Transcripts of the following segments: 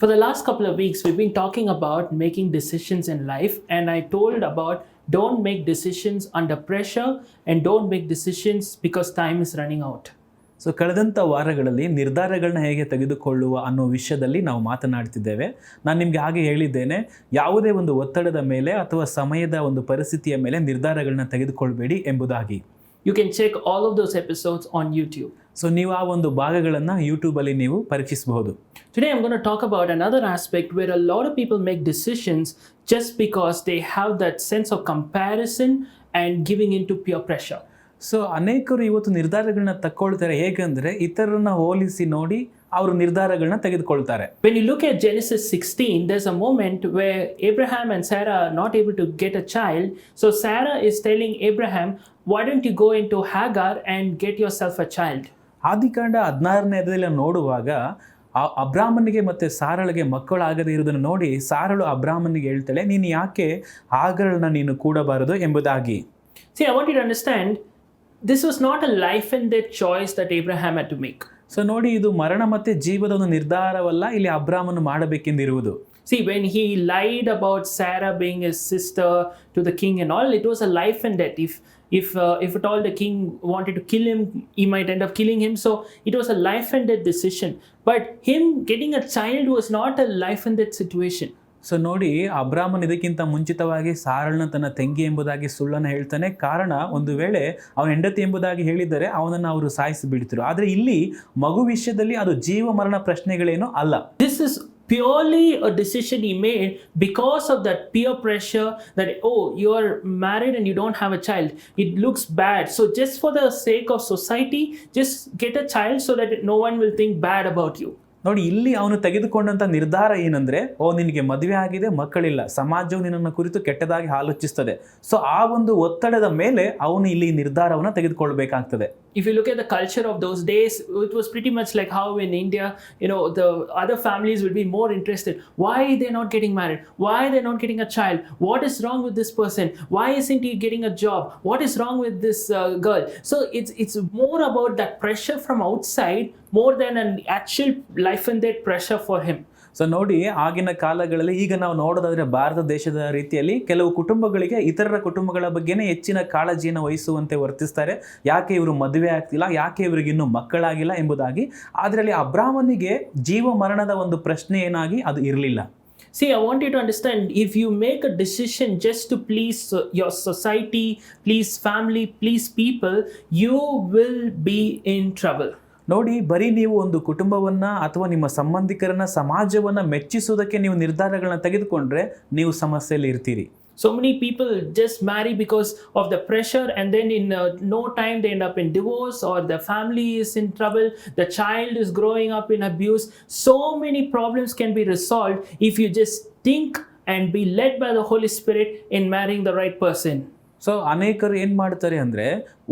For the last couple of weeks, we've been talking about making decisions in life, and I told about don't make decisions under pressure and don't make decisions because time is running out. So ಕಳೆದಂಥ ವಾರಗಳಲ್ಲಿ ನಿರ್ಧಾರಗಳನ್ನ ಹೇಗೆ ತೆಗೆದುಕೊಳ್ಳುವ ಅನ್ನೋ ವಿಷಯದಲ್ಲಿ ನಾವು ಮಾತನಾಡ್ತಿದ್ದೇವೆ ನಾನು ನಿಮಗೆ ಹಾಗೆ ಹೇಳಿದ್ದೇನೆ ಯಾವುದೇ ಒಂದು ಒತ್ತಡದ ಮೇಲೆ ಅಥವಾ ಸಮಯದ ಒಂದು ಪರಿಸ್ಥಿತಿಯ ಮೇಲೆ ನಿರ್ಧಾರಗಳನ್ನ ತೆಗೆದುಕೊಳ್ಬೇಡಿ ಎಂಬುದಾಗಿ you can check all of those episodes on YouTube so ನೀವು ಆ ಒಂದು ಭಾಗಗಳನ್ನು ಯೂಟ್ಯೂಬಲ್ಲಿ ನೀವು ಪರೀಕ್ಷಿಸಬಹುದು. Today I'm gonna talk about another aspect where a lot of people make decisions just because they have that sense of comparison and giving in to peer pressure so ಅನೇಕರು ಇವತ್ತು ನಿರ್ಧಾರಗಳನ್ನ ತಕ್ಕೊಳ್ತಾರೆ. ಹೇಗೆಂದರೆ ಇತರರನ್ನ ಹೋಲಿಸಿ ನೋಡಿ ಅವರು ನಿರ್ಧಾರಗಳನ್ನ ತೆಗೆದುಕೊಳ್ತಾರೆ. When you look at at sixteen 16, a moment moment where and Sarah not able to get a child so Sarah is telling is why don't you go into into Hagar get yourself a child ಆದಿಕಾಂಡ ಹದಿನಾರನೇದಲ್ಲಿ ನೋಡುವಾಗ ಆ ಅಬ್ರಾಹ್ಮನಿಗೆ ಮತ್ತೆ ಸಾರಳಿಗೆ ಮಕ್ಕಳಾಗದೇ ಇರುವುದನ್ನು ನೋಡಿ ಸಾರಳು ಅಬ್ರಾಹ್ಮನಿಗೆ ಹೇಳ್ತಾಳೆ ನೀನು ಯಾಕೆ ಆಗರಳನ್ನ ನೀನು ಕೂಡಬಾರದು ಎಂಬುದಾಗಿ? See I want you understand this was not a life life the choice that Abraham to make. So ನೋಡಿ ಇದು ಮರಣ ಮತ್ತೆ ಜೀವದ ಒಂದು ನಿರ್ಧಾರವಲ್ಲ ಇಲ್ಲಿ ಅಬ್ರಾಹ್ಮನು ಮಾಡಬೇಕೆಂದಿರುವುದು See, when he lied about Sarah being his sister to the king and all, it was a life and death. If if uh, if at all the king wanted to kill him, he might end up killing him. So it was a life and death decision. But him getting a child was not a life and death situation. So ನೋಡಿ ಅಬ್ರಾಹ್ಮನ್ ಇದಕ್ಕಿಂತ ಮುಂಚಿತವಾಗಿ ಸಾರಳನ ತನ್ನ ತಂಗಿ ಎಂಬುದಾಗಿ ಸುಳ್ಳನ್ನು ಹೇಳ್ತಾನೆ ಕಾರಣ ಒಂದು ವೇಳೆ ಅವನ ಹೆಂಡತಿ ಎಂಬುದಾಗಿ ಹೇಳಿದರೆ ಅವನನ್ನು ಅವರು ಸಾಯಿಸಿ ಬಿಡ್ತಿರು ಆದರೆ ಇಲ್ಲಿ ಮಗು ವಿಷಯದಲ್ಲಿ ಅದು ಜೀವ ಮರಣ ಪ್ರಶ್ನೆಗಳೇನೂ ಅಲ್ಲ this is purely a decision he made because of that peer pressure that oh you are married and you don't have a child it looks bad so just for the sake of society just get a child so that no one will think bad about you ನೋಡಿ, ಇಲ್ಲಿ ಅವನು ತೆಗೆದುಕೊಂಡಂಥ ನಿರ್ಧಾರ ಏನಂದ್ರೆ, ಓ, ನಿನಗೆ ಮದುವೆ ಆಗಿದೆ, ಮಕ್ಕಳಿಲ್ಲ, ಸಮಾಜವು ನಿನ್ನನ್ನು ಕುರಿತು ಕೆಟ್ಟದಾಗಿ ಆಲೋಚಿಸ್ತದೆ. ಸೊ ಆ ಒಂದು ಒತ್ತಡದ ಮೇಲೆ ಅವನು ಇಲ್ಲಿ ನಿರ್ಧಾರವನ್ನು ತೆಗೆದುಕೊಳ್ಳಬೇಕಾಗ್ತದೆ if you look at the culture of those days it was pretty much like how in India you know the other families will be more interested why they not getting married why they not getting a child what is wrong with this person why isn't getting a job what is wrong with this girl so it's it's more about that pressure from outside more then an actual life and that pressure for him so ನೋಡಿ ಆಗಿನ ಕಾಲಗಳಲ್ಲಿ ಈಗ ನಾವು ನೋಡೋದಾದರೆ ಭಾರತ ದೇಶದ ರೀತಿಯಲ್ಲಿ ಕೆಲವು ಕುಟುಂಬಗಳಿಗೆ ಇತರರ ಕುಟುಂಬಗಳ ಬಗ್ಗೆನೇ ಹೆಚ್ಚಿನ ಕಾಳಜಿಯನ್ನು ವಹಿಸುವಂತೆ ವರ್ತಿಸ್ತಾರೆ. ಯಾಕೆ ಇವರು ಮದುವೆ ಆಗ್ತಿಲ್ಲ ಯಾಕೆ ಇವರಿಗೆ ಇನ್ನೂ ಮಕ್ಕಳಾಗಿಲ್ಲ ಎಂಬುದಾಗಿ. ಅದರಲ್ಲಿ ಅಬ್ರಾಹ್ಮನಿಗೆ ಜೀವ ಮರಣದ ಒಂದು ಪ್ರಶ್ನೆ ಏನಾಗಿ ಅದು ಇರಲಿಲ್ಲ. See I want you to understand if you make a decision just to please your society please family please people you will be in trouble ನೋಡಿ ಬರೀ ನೀವು ಒಂದು ಕುಟುಂಬವನ್ನು ಅಥವಾ ನಿಮ್ಮ ಸಂಬಂಧಿಕರನ್ನ ಸಮಾಜವನ್ನು ಮೆಚ್ಚಿಸುವುದಕ್ಕೆ ನೀವು ನಿರ್ಧಾರಗಳನ್ನ ತೆಗೆದುಕೊಂಡ್ರೆ ನೀವು ಸಮಸ್ಯೆಯಲ್ಲಿ ಇರ್ತೀರಿ so people just marry because of the pressure, and then in uh, no time they end up in divorce, or the family is in trouble, the child is growing up in abuse. So many problems can be resolved if you just think and be led by the Holy Spirit in marrying the right person. So ಅನೇಕರು ಏನು ಮಾಡ್ತಾರೆ ಅಂದರೆ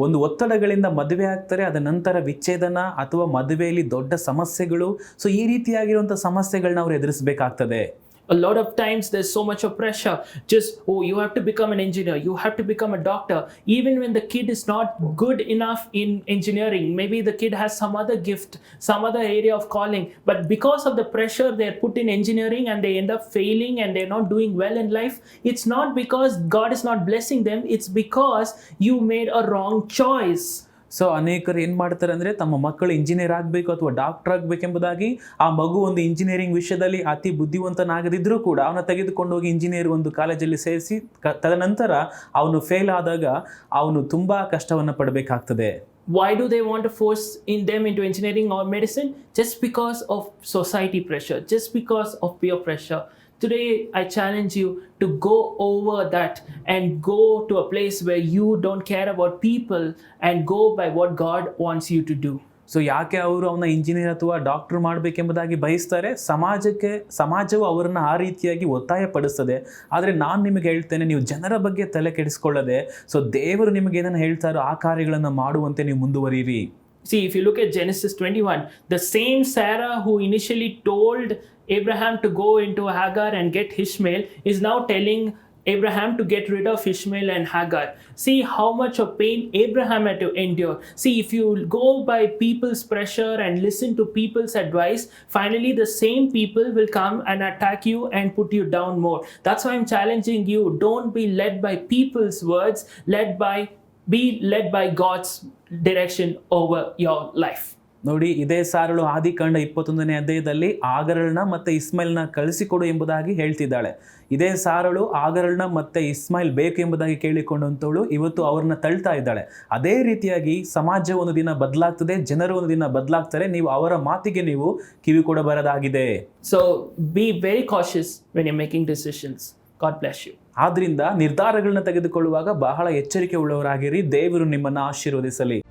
ಒಂದು ಒತ್ತಡಗಳಿಂದ ಮದುವೆ ಆಗ್ತಾರೆ, ಅದ ನಂತರ ವಿಚ್ಛೇದನ ಅಥವಾ ಮದುವೆಯಲ್ಲಿ ದೊಡ್ಡ ಸಮಸ್ಯೆಗಳು. ಸೊ ಈ ರೀತಿಯಾಗಿರುವಂಥ ಸಮಸ್ಯೆಗಳನ್ನ ಅವ್ರು ಎದುರಿಸಬೇಕಾಗ್ತದೆ. A lot of times there's so much of pressure. Just, oh, you have to become an engineer, you have to become a doctor. Even when the kid is not good enough in engineering, maybe the kid has some other gift, some other area of calling. But because of the pressure they're put in engineering and they end up failing and they're not doing well in life, it's not because God is not blessing them, it's because you made a wrong choice. So ಅನೇಕರು ಏನು ಮಾಡ್ತಾರೆ ಅಂದರೆ ತಮ್ಮ ಮಕ್ಕಳು engineer ಆಗಬೇಕು ಅಥವಾ doctor ಆಗಬೇಕೆಂಬುದಾಗಿ ಆ ಮಗು ಒಂದು ಇಂಜಿನಿಯರಿಂಗ್ ವಿಷಯದಲ್ಲಿ ಅತಿ ಬುದ್ಧಿವಂತನಾಗದಿದ್ದರೂ ಕೂಡ ಅವನ ತೆಗೆದುಕೊಂಡು ಹೋಗಿ ಇಂಜಿನಿಯರ್ ಒಂದು ಕಾಲೇಜಲ್ಲಿ ಸೇರಿಸಿ ತದನಂತರ ಅವನು ಫೇಲ್ ಆದಾಗ ಅವನು ತುಂಬ ಕಷ್ಟವನ್ನು ಪಡಬೇಕಾಗ್ತದೆ Why do they want to force in them into engineering or medicine? Just because of society pressure, just because of peer pressure. Today, I challenge you to go over that and go to a place where you don't care about people and go by what God wants you to do. So ಯಾಕೆ ಅವರು ಅವನ engineer ಅಥವಾ doctor ಮಾಡಬೇಕೆಂಬುದಾಗಿ ಬಯಸ್ತಾರೆ? ಸಮಾಜಕ್ಕೆ ಸಮಾಜವು ಅವರನ್ನು ಆ ರೀತಿಯಾಗಿ ಒತ್ತಾಯ ಪಡಿಸ್ತದೆ ಆದರೆ ನಾನು ನಿಮಗೆ ಹೇಳ್ತೇನೆ ನೀವು ಜನರ ಬಗ್ಗೆ ತಲೆ ಕೆಡಿಸ್ಕೊಳ್ಳದೆ ಸೊ ದೇವರು ನಿಮಗೆ ಏನನ್ನು ಹೇಳ್ತಾರೋ ಆ ಕಾರ್ಯಗಳನ್ನು ಮಾಡುವಂತೆ ನೀವು ಮುಂದುವರಿಯಿರಿ See, if you look at Genesis 21, the same Sarah who initially told Abraham to go into Hagar and get Ishmael is now telling Abraham to get rid of Ishmael and Hagar. See how much of pain Abraham had to endure. See, if you go by people's pressure and listen to people's advice, finally the same people will come and attack you and put you down more. That's why I'm challenging you. Don't be led by people's words, led by be led by God's direction over your life. ನೋಡಿ ಇದೇ ಸಾರಳು ಆದಿಕಾಂಡ ಇಪ್ಪತ್ತೊಂದನೇ ಅಧ್ಯಾಯದಲ್ಲಿ ಆಗರಳನ್ನ ಮತ್ತೆ ಇಸ್ಮಾಯಿಲ್ನ ಕಳಿಸಿಕೊಡು ಎಂಬುದಾಗಿ ಹೇಳ್ತಿದ್ದಾಳೆ. ಇದೇ ಸಾರಳು ಆಗರಳನ್ನ ಮತ್ತೆ ಇಸ್ಮಾಯಿಲ್ ಬೇಕು ಎಂಬುದಾಗಿ ಕೇಳಿಕೊಂಡಂತವಳು ಇವತ್ತು ಅವ್ರನ್ನ ತಳ್ತಾ ಇದ್ದಾಳೆ. ಅದೇ ರೀತಿಯಾಗಿ ಸಮಾಜ ಒಂದು ದಿನ ಬದಲಾಗ್ತದೆ ಜನರು ಒಂದು ದಿನ ಬದಲಾಗ್ತಾರೆ ನೀವು ಅವರ ಮಾತಿಗೆ ನೀವು ಕಿವಿ ಕೊಡಬಾರದಾಗಿದೆ. So be very cautious when you making decisions God bless you ಆದ್ರಿಂದ ನಿರ್ಧಾರಗಳನ್ನ ತೆಗೆದುಕೊಳ್ಳುವಾಗ ಬಹಳ ಎಚ್ಚರಿಕೆ ಉಳ್ಳವರಾಗಿರಿ ದೇವರು ನಿಮ್ಮನ್ನ ಆಶೀರ್ವದಿಸಲಿ.